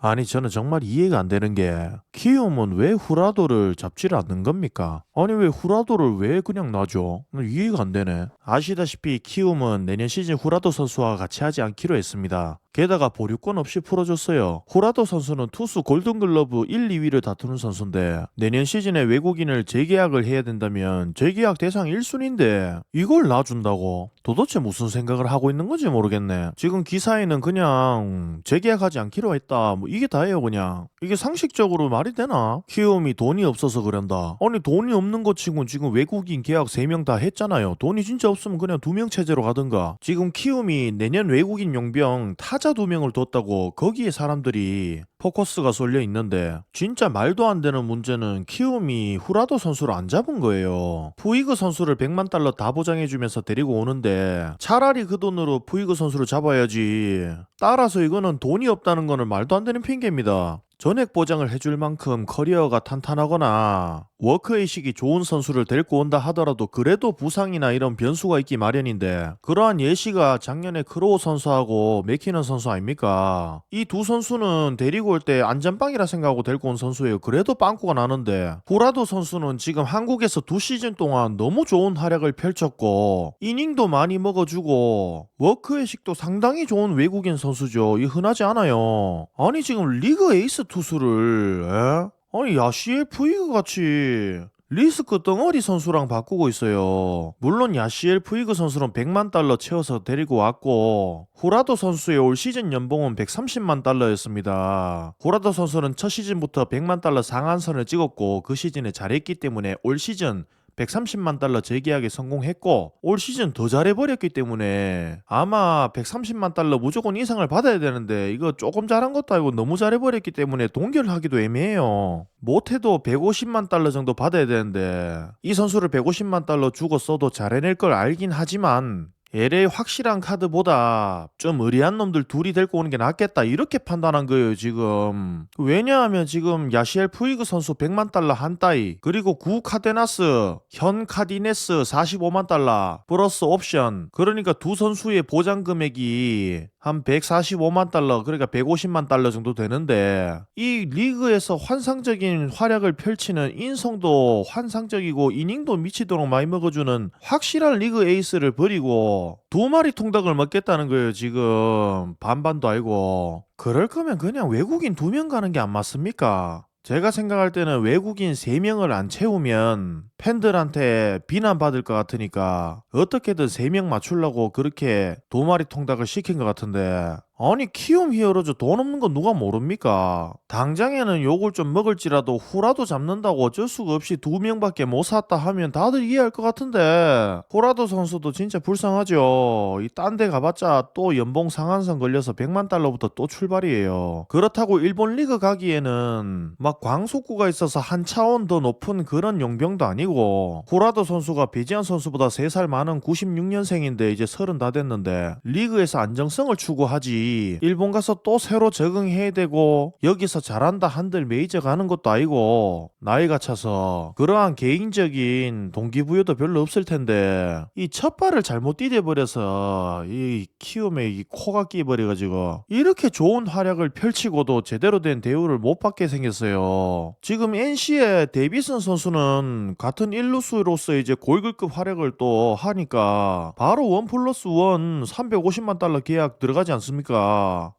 아니 저는 정말 이해가 안 되는 게 키움은 왜 후라도를 잡지를 않는 겁니까? 아니 왜 후라도를 왜 그냥 놔줘? 이해가 안 되네. 아시다시피 키움은 내년 시즌 후라도 선수와 같이 하지 않기로 했습니다. 게다가 보류권 없이 풀어줬어요. 후라도 선수는 투수 골든글러브 1, 2위를 다투는 선수인데 내년 시즌에 외국인을 재계약을 해야 된다면 재계약 대상 1순위인데 이걸 놔준다고? 도대체 무슨 생각을 하고 있는 건지 모르겠네. 지금 기사에는 그냥 재계약하지 않기로 했다. 뭐 이게 다예요 그냥. 이게 상식적으로 말이 되나? 키움이 돈이 없어서 그런다. 아니 돈이 없는 것 치고 지금 외국인 계약 3명 다 했잖아요. 돈이 진짜 없으면 그냥 두명 체제로 가든가. 지금 키움이 내년 외국인 용병 타자 두 명을 뒀다고 거기에 사람들이 포커스가 쏠려 있는데 진짜 말도 안 되는 문제는 키움이 후라도 선수를 안 잡은 거예요. 푸이그 선수를 100만 달러 다 보장해주면서 데리고 오는데 차라리 그 돈으로 푸이그 선수를 잡아야지. 따라서 이거는 돈이 없다는 거는 말도 안 되는 핑계입니다. 전액 보장을 해줄 만큼 커리어가 탄탄하거나 워크의식이 좋은 선수를 데리고 온다 하더라도 그래도 부상이나 이런 변수가 있기 마련인데 그러한 예시가 작년에 크로우 선수하고 맥키넌 선수 아닙니까? 이 두 선수는 데리고 올 때 안전빵이라 생각하고 데리고 온 선수예요. 그래도 빵꾸가 나는데 후라도 선수는 지금 한국에서 두 시즌 동안 너무 좋은 활약을 펼쳤고 이닝도 많이 먹어주고 워크의식도 상당히 좋은 외국인 선수죠. 이 흔하지 않아요. 아니 지금 리그 에이스 투수를 에? 아니 야시엘 푸이그 같이 리스크 덩어리 선수랑 바꾸고 있어요. 물론 야시엘 푸이그 선수는 100만 달러 채워서 데리고 왔고 후라도 선수의 올 시즌 연봉은 130만 달러였습니다. 후라도 선수는 첫 시즌부터 100만 달러 상한선을 찍었고 그 시즌에 잘했기 때문에 올 시즌 130만 달러 재계약에 성공했고 올 시즌 더 잘해버렸기 때문에 아마 130만 달러 무조건 이상을 받아야 되는데 이거 조금 잘한 것도 아니고 너무 잘해버렸기 때문에 동결하기도 애매해요. 못해도 150만 달러 정도 받아야 되는데 이 선수를 150만 달러 주고 써도 잘해낼 걸 알긴 하지만 LA 확실한 카드보다 좀 의리한 놈들 둘이 데리고 오는 게 낫겠다. 이렇게 판단한 거예요 지금. 왜냐하면 지금 야시엘 푸이그 선수 100만 달러 한 따위 그리고 구 카데나스 현 카디네스 45만 달러 플러스 옵션. 그러니까 두 선수의 보장 금액이 한 145만 달러 그러니까 150만 달러 정도 되는데 이 리그에서 환상적인 활약을 펼치는 인성도 환상적이고 이닝도 미치도록 많이 먹어주는 확실한 리그 에이스를 버리고 두 마리 통닭을 먹겠다는 거예요 지금 반반도 알고 그럴 거면 그냥 외국인 두 명 가는 게 안 맞습니까? 제가 생각할 때는 외국인 3명을 안 채우면 팬들한테 비난받을 것 같으니까 어떻게든 3명 맞추려고 그렇게 두 마리 통닭을 시킨 것 같은데 아니 키움 히어로즈 돈 없는 건 누가 모릅니까? 당장에는 욕을 좀 먹을지라도 후라도 잡는다고 어쩔 수가 없이 두 명밖에 못 샀다 하면 다들 이해할 것 같은데 후라도 선수도 진짜 불쌍하죠. 이 딴 데 가봤자 또 연봉 상한선 걸려서 100만 달러부터 또 출발이에요. 그렇다고 일본 리그 가기에는 막 광속구가 있어서 한 차원 더 높은 그런 용병도 아니고 후라도 선수가 배지한 선수보다 3살 많은 96년생인데 이제 30 다 됐는데 리그에서 안정성을 추구하지 일본 가서 또 새로 적응해야 되고 여기서 잘한다 한들 메이저 가는 것도 아니고 나이가 차서 그러한 개인적인 동기부여도 별로 없을 텐데 이 첫 발을 잘못 디뎌버려서 이 키움에 이 코가 끼버려가지고 이렇게 좋은 활약을 펼치고도 제대로 된 대우를 못 받게 생겼어요. 지금 NC의 데이비슨 선수는 같은 일루수로서 이제 골글급 활약을 또 하니까 바로 원 플러스 원 350만 달러 계약 들어가지 않습니까?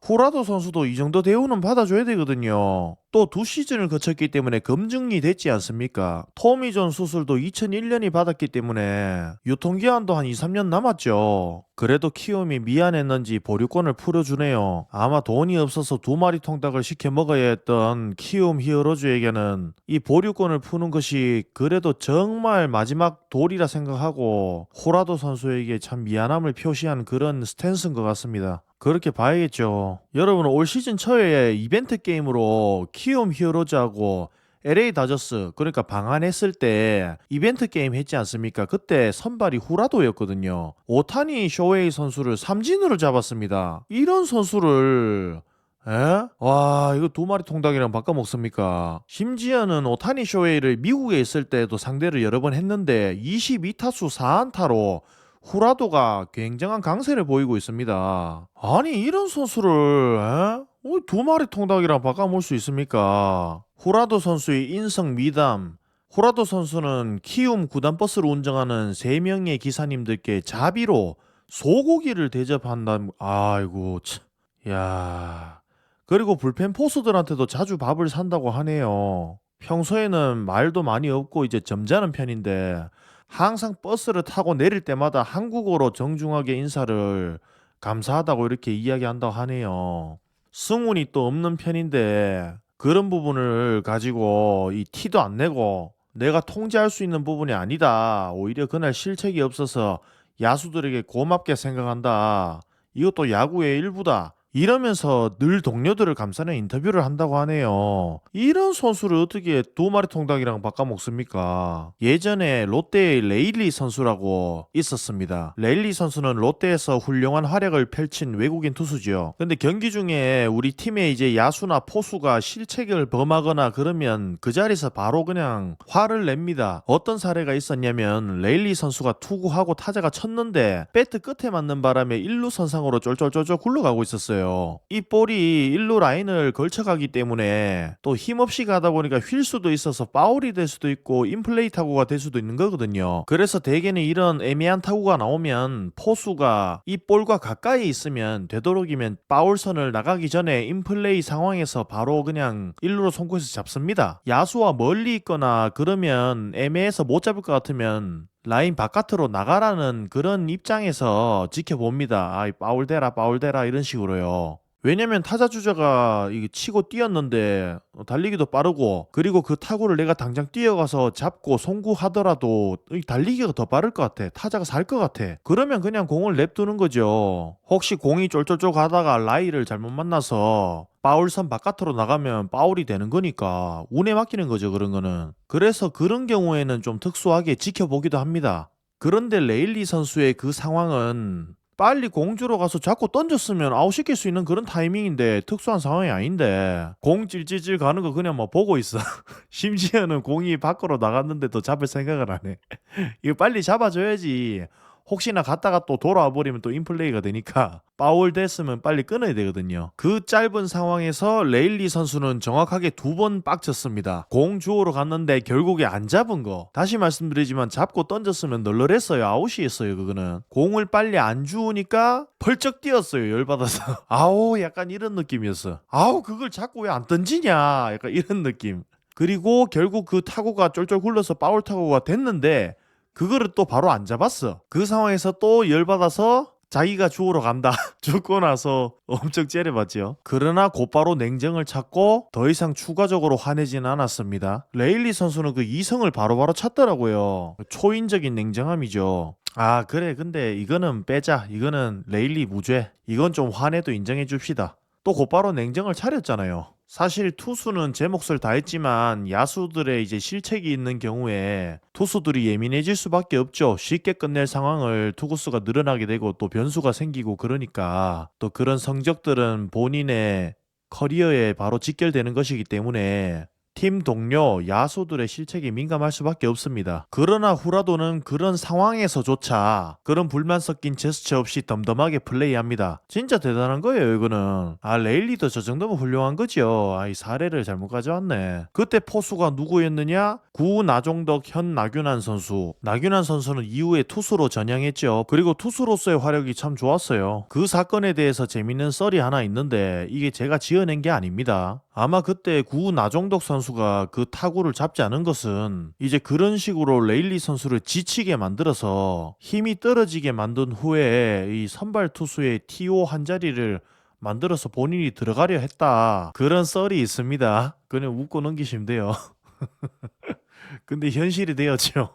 후라도 선수도 이 정도 대우는 받아줘야 되거든요. 또 두 시즌을 거쳤기 때문에 검증이 됐지 않습니까? 토미존 수술도 2001년이 받았기 때문에 유통기한도 한 2, 3년 남았죠. 그래도 키움이 미안했는지 보류권을 풀어주네요. 아마 돈이 없어서 두 마리 통닭을 시켜 먹어야 했던 키움 히어로즈에게는 이 보류권을 푸는 것이 그래도 정말 마지막 돌이라 생각하고 호라도 선수에게 참 미안함을 표시한 그런 스탠스인 것 같습니다. 그렇게 봐야겠죠. 여러분 올 시즌 초에 이벤트 게임으로 키움 히어로즈하고 LA 다저스 그러니까 방한했을 때 이벤트 게임 했지 않습니까? 그때 선발이 후라도였거든요. 오타니 쇼웨이 선수를 삼진으로 잡았습니다. 이런 선수를 에? 와 이거 두 마리 통닭이랑 바꿔 먹습니까? 심지어는 오타니 쇼웨이를 미국에 있을 때도 상대를 여러 번 했는데 22타수 4안타로 후라도가 굉장한 강세를 보이고 있습니다. 아니 이런 선수를 에? 어, 두 마리 통닭이랑 바꿔볼 수 있습니까? 후라도 선수의 인성 미담. 후라도 선수는 키움 구단 버스를 운전하는 세 명의 기사님들께 자비로 소고기를 대접한다. 아이고, 참. 야. 그리고 불펜 포수들한테도 자주 밥을 산다고 하네요. 평소에는 말도 많이 없고 이제 점잖은 편인데 항상 버스를 타고 내릴 때마다 한국어로 정중하게 인사를 감사하다고 이렇게 이야기한다고 하네요. 승운이 또 없는 편인데 그런 부분을 가지고 이 티도 안 내고 내가 통제할 수 있는 부분이 아니다. 오히려 그날 실책이 없어서 야수들에게 고맙게 생각한다. 이것도 야구의 일부다. 이러면서 늘 동료들을 감싸는 인터뷰를 한다고 하네요. 이런 선수를 어떻게 두 마리 통닭이랑 바꿔 먹습니까? 예전에 롯데의 레일리 선수라고 있었습니다. 레일리 선수는 롯데에서 훌륭한 활약을 펼친 외국인 투수죠. 근데 경기 중에 우리 팀의 이제 야수나 포수가 실책을 범하거나 그러면 그 자리에서 바로 그냥 화를 냅니다. 어떤 사례가 있었냐면 레일리 선수가 투구하고 타자가 쳤는데 배트 끝에 맞는 바람에 1루 선상으로 쫄쫄쫄쫄 굴러가고 있었어요. 이 볼이 1루 라인을 걸쳐가기 때문에 또 힘없이 가다 보니까 휠 수도 있어서 파울이 될 수도 있고 인플레이 타구가 될 수도 있는 거거든요. 그래서 대개는 이런 애매한 타구가 나오면 포수가 이 볼과 가까이 있으면 되도록이면 파울선을 나가기 전에 인플레이 상황에서 바로 그냥 1루로 송구해서 잡습니다. 야수와 멀리 있거나 그러면 애매해서 못 잡을 것 같으면 라인 바깥으로 나가라는 그런 입장에서 지켜봅니다. 아, 파울 대라, 파울 대라 이런 식으로요. 왜냐면 타자 주자가 치고 뛰었는데 어, 달리기도 빠르고 그리고 그 타구를 내가 당장 뛰어가서 잡고 송구하더라도 이 달리기가 더 빠를 것 같아. 타자가 살 것 같아. 그러면 그냥 공을 냅두는 거죠. 혹시 공이 쫄쫄쫄 가다가 라이를 잘못 만나서 파울선 바깥으로 나가면 파울이 되는 거니까 운에 맡기는 거죠 그런 거는. 그래서 그런 경우에는 좀 특수하게 지켜보기도 합니다. 그런데 레일리 선수의 그 상황은 빨리 공주로 가서 자꾸 던졌으면 아웃시킬 수 있는 그런 타이밍인데 특수한 상황이 아닌데. 공 찔찔찔 가는 거 그냥 막 보고 있어. 심지어는 공이 밖으로 나갔는데도 잡을 생각을 안 해. 이거 빨리 잡아줘야지 혹시나 갔다가 또 돌아와 버리면 또 인플레이가 되니까 파울 됐으면 빨리 끊어야 되거든요. 그 짧은 상황에서 레일리 선수는 정확하게 두 번 빡쳤습니다. 공 주우러 갔는데 결국에 안 잡은 거. 다시 말씀드리지만 잡고 던졌으면 널널했어요. 아웃이었어요. 그거는. 공을 빨리 안 주우니까 펄쩍 뛰었어요. 열받아서. 아우 약간 이런 느낌이었어. 아우 그걸 자꾸 왜 안 던지냐. 약간 이런 느낌. 그리고 결국 그 타구가 쫄쫄 굴러서 파울 타구가 됐는데 그거를 또 바로 안 잡았어. 그 상황에서 또 열받아서 자기가 죽으러 간다. 죽고 나서 엄청 째려봤죠. 그러나 곧바로 냉정을 찾고 더 이상 추가적으로 화내진 않았습니다. 레일리 선수는 그 이성을 바로바로 찾더라고요. 초인적인 냉정함이죠. 아 그래 근데 이거는 빼자. 이거는 레일리 무죄. 이건 좀 화내도 인정해 줍시다. 또 곧바로 냉정을 차렸잖아요. 사실 투수는 제 몫을 다했지만 야수들의 이제 실책이 있는 경우에 투수들이 예민해질 수밖에 없죠. 쉽게 끝낼 상황을 투구수가 늘어나게 되고 또 변수가 생기고 그러니까 또 그런 성적들은 본인의 커리어에 바로 직결되는 것이기 때문에 팀 동료, 야수들의 실책에 민감할 수밖에 없습니다. 그러나 후라도는 그런 상황에서조차 그런 불만 섞인 제스처 없이 덤덤하게 플레이합니다. 진짜 대단한 거예요, 이거는. 아, 레일리도 저 정도면 훌륭한 거죠. 아, 이 사례를 잘못 가져왔네. 그때 포수가 누구였느냐? 구 나종덕 현 나균환 선수. 나균환 선수는 이후에 투수로 전향했죠. 그리고 투수로서의 화력이 참 좋았어요. 그 사건에 대해서 재밌는 썰이 하나 있는데 이게 제가 지어낸 게 아닙니다. 아마 그때 구 나종덕 선수가 그 타구를 잡지 않은 것은 이제 그런 식으로 레일리 선수를 지치게 만들어서 힘이 떨어지게 만든 후에 이 선발 투수의 TO 한 자리를 만들어서 본인이 들어가려 했다. 그런 썰이 있습니다. 그냥 웃고 넘기시면 돼요. 근데 현실이 되었죠.